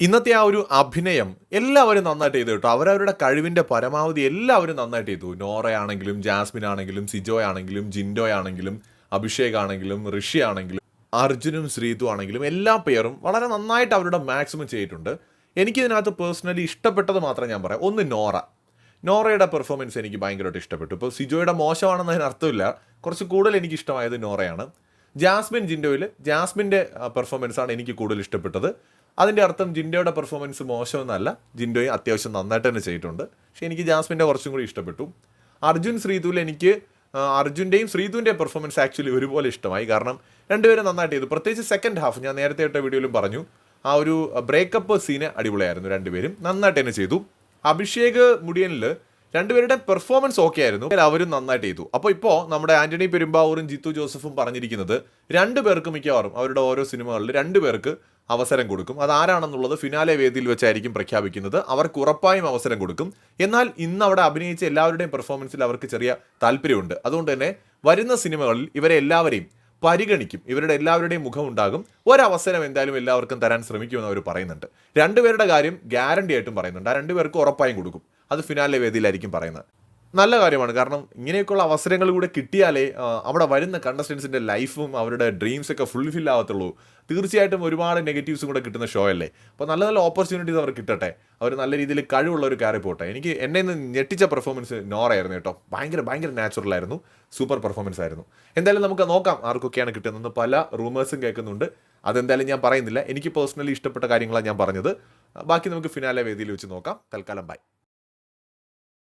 ഇന്നത്തെ ആ ഒരു അഭിനയം എല്ലാവരും നന്നായിട്ട് ചെയ്തു കേട്ടോ. അവരവരുടെ കഴിവിന്റെ പരമാവധി എല്ലാവരും നന്നായിട്ട് ചെയ്തു. നോറയാണെങ്കിലും ജാസ്മിൻ ആണെങ്കിലും സിജോ ആണെങ്കിലും ജിൻഡോ ആണെങ്കിലും അഭിഷേക് ആണെങ്കിലും ഋഷി ആണെങ്കിലും അർജുനും ശ്രീതു ആണെങ്കിലും എല്ലാ പേരും വളരെ നന്നായിട്ട് അവരുടെ മാക്സിമം ചെയ്തിട്ടുണ്ട്. എനിക്കിതിനകത്ത് പേഴ്സണലി ഇഷ്ടപ്പെട്ടത് മാത്രം ഞാൻ പറയാം. ഒന്ന് നോറ. നോറയുടെ പെർഫോമൻസ് എനിക്ക് ഭയങ്കരമായിട്ട് ഇഷ്ടപ്പെട്ടു. ഇപ്പോൾ സിജോയുടെ മോശമാണെന്നതിന് അർത്ഥമില്ല. കുറച്ച് കൂടുതൽ എനിക്ക് ഇഷ്ടമായത് നോറയാണ്. ജാസ്മിൻ ജിൻഡോയിൽ ജാസ്മിന്റെ പെർഫോമൻസ് ആണ് എനിക്ക് കൂടുതൽ ഇഷ്ടപ്പെട്ടത്. അതിന്റെ അർത്ഥം ജിൻഡോയുടെ പെർഫോമൻസ് മോശമെന്നല്ല. ജിൻഡോയും അത്യാവശ്യം നന്നായിട്ട് തന്നെ ചെയ്തിട്ടുണ്ട്. പക്ഷെ എനിക്ക് ജാസ്മിന്റെ കുറച്ചും കൂടി ഇഷ്ടപ്പെട്ടു. അർജുൻ ശ്രീതുവിൽ എനിക്ക് അർജുന്റെയും ശ്രീതുവിന്റെയും പെർഫോമൻസ് ആക്ച്വലി ഒരുപോലെ ഇഷ്ടമായി. കാരണം രണ്ടുപേരും നന്നായിട്ട് ചെയ്തു. പ്രത്യേകിച്ച് സെക്കൻഡ് ഹാഫ് ഞാൻ നേരത്തെ ഇട്ട വീഡിയോയിലും പറഞ്ഞു ആ ഒരു ബ്രേക്കപ്പ് സീന് അടിപൊളിയായിരുന്നു രണ്ടുപേരും. നന്നായിട്ട് തന്നെ ചെയ്തു. അഭിഷേക് മുടിയനിൽ രണ്ടുപേരുടെ പെർഫോമൻസ് ഓക്കെ ആയിരുന്നു. അവരും നന്നായിട്ട് ചെയ്തു. അപ്പോൾ ഇപ്പോൾ നമ്മുടെ ആന്റണി പെരുമ്പാവൂരും ജിത്തു ജോസഫും പറഞ്ഞിരിക്കുന്നത് രണ്ടു പേർക്ക് മിക്കവാറും അവരുടെ ഓരോ സിനിമകളിൽ രണ്ടു പേർക്ക് അവസരം കൊടുക്കും. അത് ആരാണെന്നുള്ളത് ഫിനാലെ വേദിയിൽ വെച്ചായിരിക്കും പ്രഖ്യാപിക്കുന്നത്. അവർക്ക് ഉറപ്പായും അവസരം കൊടുക്കും. എന്നാൽ ഇന്ന് അവിടെ അഭിനയിച്ച എല്ലാവരുടെയും പെർഫോമൻസിൽ അവർക്ക് ചെറിയ താല്പര്യമുണ്ട്. അതുകൊണ്ട് തന്നെ വരുന്ന സിനിമകളിൽ ഇവരെ എല്ലാവരെയും പരിഗണിക്കും. ഇവരുടെ എല്ലാവരുടെയും മുഖം ഉണ്ടാകും ഒരവസരം എന്തായാലും എല്ലാവർക്കും തരാൻ ശ്രമിക്കുമെന്ന് അവർ പറയുന്നുണ്ട്. രണ്ടുപേരുടെ കാര്യം ഗ്യാരണ്ടി ആയിട്ടും പറയുന്നുണ്ട്. ആ രണ്ടുപേർക്ക് ഉറപ്പായും കൊടുക്കും. അത് ഫിനാലെ വേദിയിലായിരിക്കും പറയുന്നത്. നല്ല കാര്യമാണ്. കാരണം ഇങ്ങനെയൊക്കെയുള്ള അവസരങ്ങൾ കൂടെ കിട്ടിയാലേ അവിടെ വരുന്ന കണ്ടസ്റ്റൻസിന്റെ ലൈഫും അവരുടെ ഡ്രീംസ് ഒക്കെ ഫുൾഫിൽ ആവത്തുള്ളൂ. തീർച്ചയായിട്ടും ഒരുപാട് നെഗറ്റീവ്സും കൂടെ കിട്ടുന്ന ഷോ അല്ലേ? അപ്പോൾ നല്ല നല്ല ഓപ്പർച്യൂണിറ്റീസ് അവർ കിട്ടട്ടെ. അവർ നല്ല രീതിയിൽ കഴിവുള്ള ഒരു കാര്യം പോട്ടെ. എനിക്ക് എന്നെ നിന്ന് ഞെട്ടിച്ച പെർഫോമൻസ് നോറായിരുന്നു കേട്ടോ. ഭയങ്കര ഭയങ്കര നാച്ചുറൽ ആയിരുന്നു. സൂപ്പർ പെർഫോമൻസ് ആയിരുന്നു. എന്തായാലും നമുക്ക് നോക്കാം ആർക്കൊക്കെയാണ് കിട്ടുന്നത് പല റൂമേഴ്സും കേൾക്കുന്നുണ്ട്. അതെന്തായാലും ഞാൻ പറയുന്നില്ല. എനിക്ക് പേഴ്സണലി ഇഷ്ടപ്പെട്ട കാര്യങ്ങളാണ് ഞാൻ പറഞ്ഞത്. ബാക്കി നമുക്ക് ഫിനാലെ വേദിയിൽ വെച്ച് നോക്കാം. തൽക്കാലം ബൈ